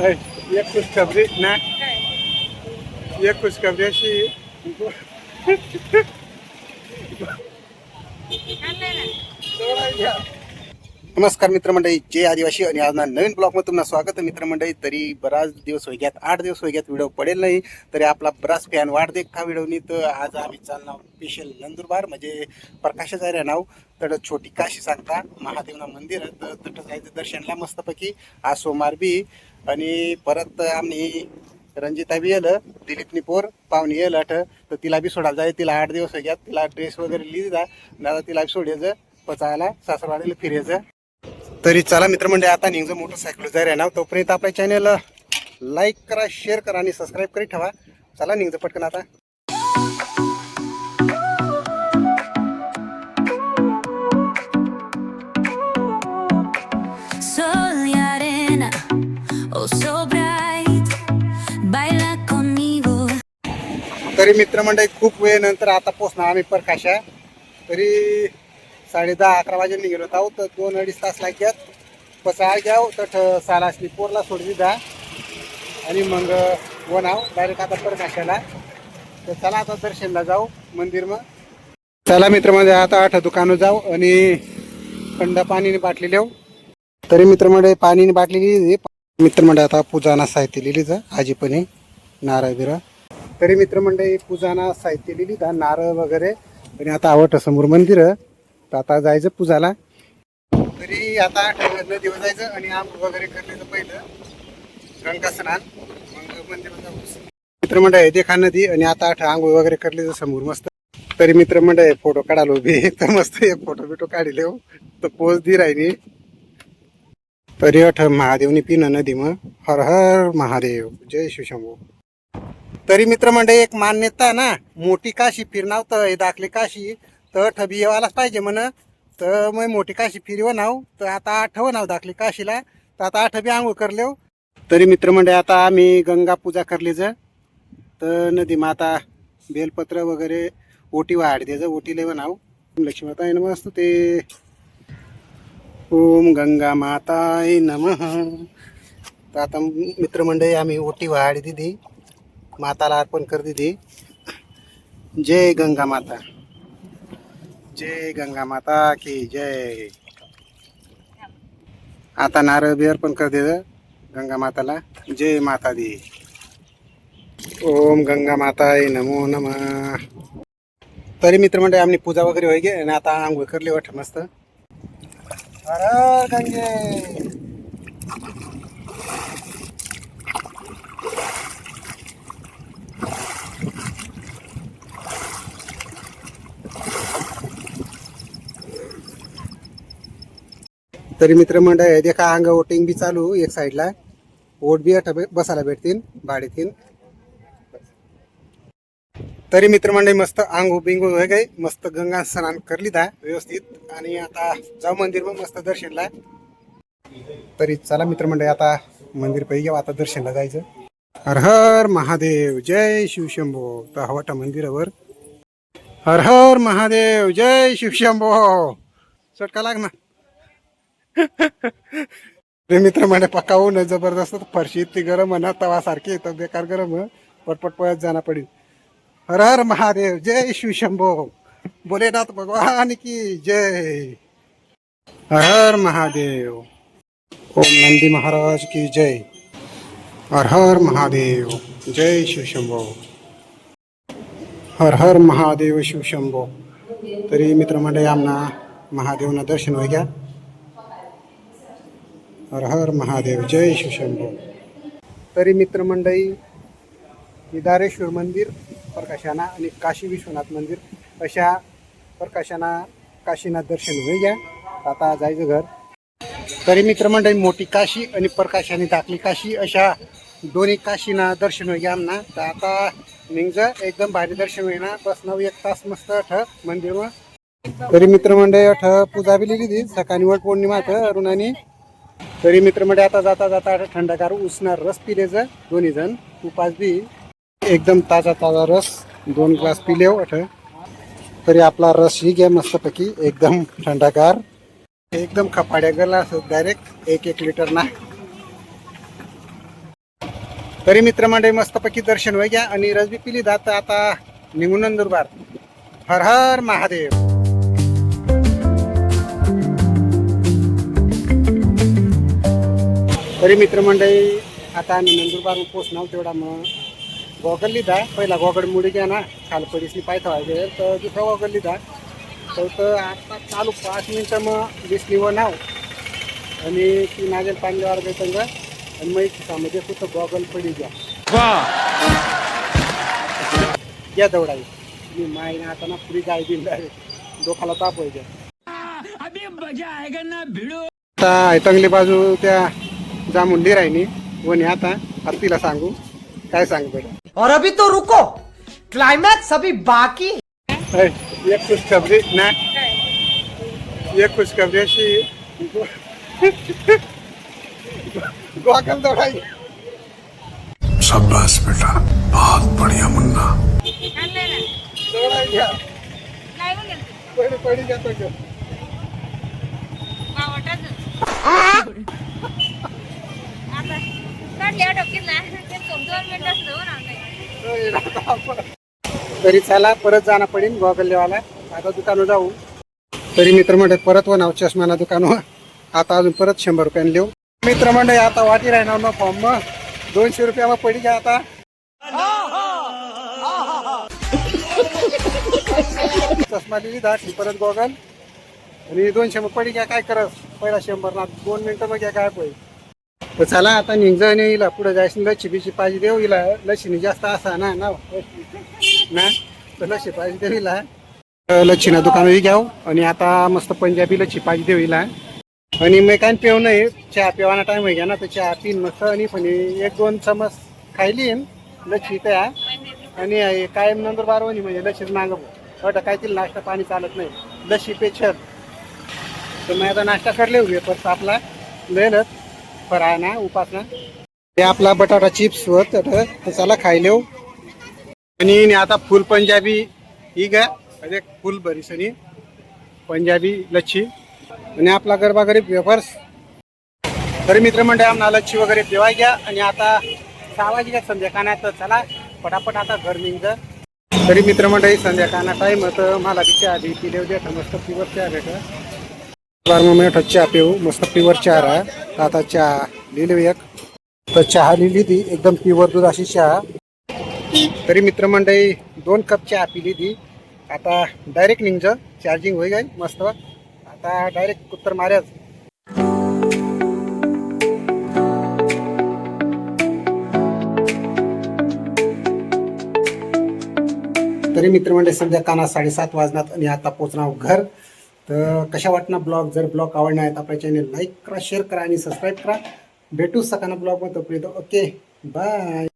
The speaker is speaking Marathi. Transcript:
है, एक खुशखबरी ना एक खुशखबरी अशी नमस्कार मित्रमंडळी जय आदिवासी आणि आज ना नवीन ब्लॉगमध्ये तुम्हाला स्वागत आहे. मित्रमंडळी तरी बराच दिवस होई गयात आठ दिवस होई गयात व्हिडिओ पडेल नाही तरी आपला बराच फॅन वाढ का व्हिडिओनी. तर आज आम्ही चालणार स्पेशल नंदुरबार म्हणजे प्रकाशाचार्य नाव. तर छोटी काशी सांगता महादेवना मंदिर आहे, तर तिथं जायचं दर्शनला मस्तपैकी आज सोमवार बी. आणि परत आम्ही रंजिता बी येलं दिलीपनी पोर पाहुणे येलं अठ तर तिला बी सोडायला जाय तिला आठ दिवस घ्या तिला ड्रेस वगैरे लिहिला दादा तिला बी सोडायचं पचायला सासरवाडीला फिरायचं. तरी चला मित्रमंडळी आता निघतो मोटरसायकल जाय ना तोपर्यंत आपल्या चॅनल लाईक करा शेअर करा आणि सबस्क्राईब करी ठेवा. चला निघतो पटकन आता. So bright, baila conmigo. तरी मित्रमंडळी खूप वेळ नंतर आता पोचणार आम्ही प्रकाशा. तरी साडे दहा अकरा वाजे निघेलो होतो. तर दोन अडीच तास लागतात पसाळ घ्याव तर ठ- साला असली पोरला सोडली जा आणि मग वनाव डायरेक्ट आता प्रकाशाला. तर चला आता दर्शनला जाऊ मंदिर मग. चला मित्रमंडळी आता आठ दुकानं जाऊ आणि थंड पाणीने बाटली लिहू. तरी मित्रमंडळी पाणीने बाटली लिहिली मित्रमंडळ आता पूजाना साहित्य लिहिली जा आजीपणी नारळ बिरा तरी मित्रमंडळी पूजाना साहित्य लिहिली दा नारळ वगैरे आणि आता आवट समोर मंदिर. तर आता जायचं पूजाला. तरी आता नदीवर जायचं आणि आंघोळ वगैरे करण्याचं पहिलं. गंगा स्नान मग मंदिरात मित्रमंडळ आहे देखा नदी आणि आता आठ आंघोळ वगैरे करले समोर मस्त. तरी मित्रमंडळ फोटो काढालो उभे तर मस्त एक फोटो बिटो काढले हो. तर पोच दी राहिली. तरी अठ महादेवनी पिन नदी मग हर हर महादेव. जय शिवशंभू तरी मित्रमंडळी एक मान्यता ना मोठी काशी फिरनाव तर हे दाखले काशी तर ठबी येवालाच पाहिजे म्हण. तर मग मोठी काशी फिरव नाव तर आता आठव नाव दाखले काशीला तर आता आठबी आंघोळ करले हो. तरी मित्रमंडळी आता आम्ही गंगा पूजा करली ज तर नदी माता बेलपत्र वगैरे ओटी वाढ ज ओटी लेव नाव लक्ष्मीता आहे ना मस्त ते ओम गंगा माताय नमः. तर आता मित्रमंडळी आम्ही ओटी वाढ दिली माताला अर्पण कर दिली जय गंगा माता. जय गंगा माता की जय. आता नारळ बी अर्पण कर दे गंगा माताला. जय माता दी. ओम गंगा माताय नमो नम. तरी मित्रमंडळी आम्ही पूजा वगैरे होई गे आणि आता आंघोळ करली वाटत मस्त. हर गंगे तरी मित्रमंडळ आहे देखा अंग वोटिंग बी चालू एक साईडला वोट बी बसायला भेटतील भाडीतील तरी मित्रमंडळी मस्त आंघोळ बिंगू वगैरे काही मस्त गंगा स्नान करली दा व्यवस्थित. आणि आता जाऊ मंदिर मग मस्त दर्शनला. तरी चला मित्रमंडळी आता मंदिर पाहिजे आता दर्शनला जायचं. हर हर महादेव जय शिवशंभो तर हवाटा मंदिरावर. हर हर महादेव जय शिवशंभो चटका लाग ना. ते मित्र म्हणे पक्का ऊन न जबरदस्त. फरशी इतकी गरम ना तवा सारखी तर बेकार गरम पटपट पळत जाणं पडेल. हर हर महादेव। जय शिवशंभो भोलेनाथ भगवान की जय। हर हर महादेव। ओम नंदी महाराज की जय। हर हर महादेव। जय शिव शंभो। हर हर महादेव शिवशंभो तरी मित्र मित्रमंडळी आमना महादेव महादेवना दर्शन होय घ्या। हर हर महादेव। जय शिवशंभो तरी मित्र मित्रमंडळी केदारेश्वर मंदिर प्रकाशाना आणि काशी विश्वनाथ मंदिर अशा प्रकाशाना काशीनाथ दर्शन होई घ्या आता जायचं घर. तरी मित्रमंडळी मोठी काशी आणि प्रकाशाने दाखली काशी अशा दोन्ही काशीना दर्शन होई आमना. तर आता निघज एकदम भारी दर्शन होईना बस नऊ एक तास मस्त अठ मंदिर तरी मित्रमंडळी अठ पूजा बी लिहिली सकाळी वट पौर्णिमा अरुणाने. तरी मित्रमंडळी आता जाता जाता अठ थंडगार उसणार रस पिलेचं दोन्ही जण उपास बी. एकदम ताजा ताजा रस दोन ग्लास पिले अठ. तरी आपला रस ही घ्या मस्तपैकी एकदम थंडगार. एकदम खपाड्या गला डायरेक्ट एक एक लिटर ना. तरी मित्रमंडळी मस्तपैकी दर्शन व्हाय घ्या. आणि रजबी पिली जात आता निघून नंदुरबार. हर हर महादेव. तरी मित्रमंडळी आता आम्ही नंदुरबार पोचणार तेवढा मग गॉगल लिधा पहिला गॉगल मुडी घ्या ना. खालपडीसनी पाय ठेवायचे तर दुसरा गॉगल लिधा तर आता चालू पाच मिनटं मग दिसली व नाव. आणि ती नागेल पाणी वाढ संग आणि मग खिसामध्ये कुठं गॉगल पडी घ्या. घ्या दौडाई मी माईने आता ना पुरी गाय दिली आहे डोकाला ताप व्हायच्या आता ऐतंगली बाजू त्या जामुंडी राहिनी वनी आता. आता तिला सांगू. काय सांग बरं और अभी तो रुको क्लाइमैक्स अभी बाकी है ऐ, एक खुशखबरी ना एक खुशखबरी अशी गॉगल दौडाई शाबाश बेटा बहुत बढ़िया मुन्ना पडी पडी जातो घेऊन. तरी चला परत जाणं पडेल गोगल्लेवाला आता दुकानं जाऊ. तरी मित्रमंडळ परत व नाव चष्माना दुकानवर हो. आता अजून परत शंभर रुपयाने लिहू. मित्रमंडळ आता वाटी राहणार ना फॉर्म मग. दोनशे रुपयाला पडी घ्या आता. चष्मा दिली दहा परत गॉगल. आणि दोनशे मग पडी घ्या काय करत? पहिला शंभर ना दोन मिनिटं मग घ्या काय पहिले तर चला आता निघजा आणि हिला पुढे जायचं लच्छी बिची पाहिजे देऊ हिला. लच्छीने जास्त असा ना ना. ना? तर लच्छी पाहिजे देऊ हिला. लच्छीना दुकानही घ्याव आणि आता मस्त पंजाबी लच्छी पाहिजे देऊ इला आणि मी काय पेव नाही चहा पिवाना टाइम आहे घ्या ना तर चहा पिन मस्त आणि पण एक दोन चमच खायली लच्छी त्या. आणि कायम नंतर बारवणी म्हणजे लच्छीच मागव वाटत काय तिला नाश्ता पाणी चालत नाही. लशी पेचर तर मी आता नाश्ता करले उभे परत आपला. लिहिलं फराळ ना उपासना हे आपला बटाटा चिप्स होत तर चला खायले आणि आता फुल पंजाबी ही गा अरे फुल बरीसनी पंजाबी लच्छी. आणि आपला गरबा गरीब वेफर्स. तरी मित्रमंडळ आम्हाला लच्छी वगैरे देवाय घ्या. आणि आता सहा वाजे घ्या तर चला पटापट आता घर निघ. तरी मित्रमंडळी संध्याकाळना टाईम होतं मला तिच्या आधी पिले देतं मस्त पिवरच्या चहा भेटं मी चहा पिऊ मस्त प्युअर चहा राहा तर आता चहा लिहिली एक तर चहा लिहिली ती एकदम प्युअर दूध अशी चहा। तरी मित्रमंडळी दोन कप चहा पिली ती आता डायरेक्ट निघ चार्जिंग होई गाय मस्त। आता डायरेक्ट उत्तर मार्याच तरी मित्रमंडळी सध्या काना साडेसात वाजनात आणि आता पोचणार घर. तर कशा वाटणार ब्लॉग? जर ब्लॉग आवडणार आहेत आपल्या चॅनल लाईक करा शेअर करा आणि सबस्क्राईब करा. भेटू सकाळना ब्लॉगमध्ये तोपर्यंत. Okay bye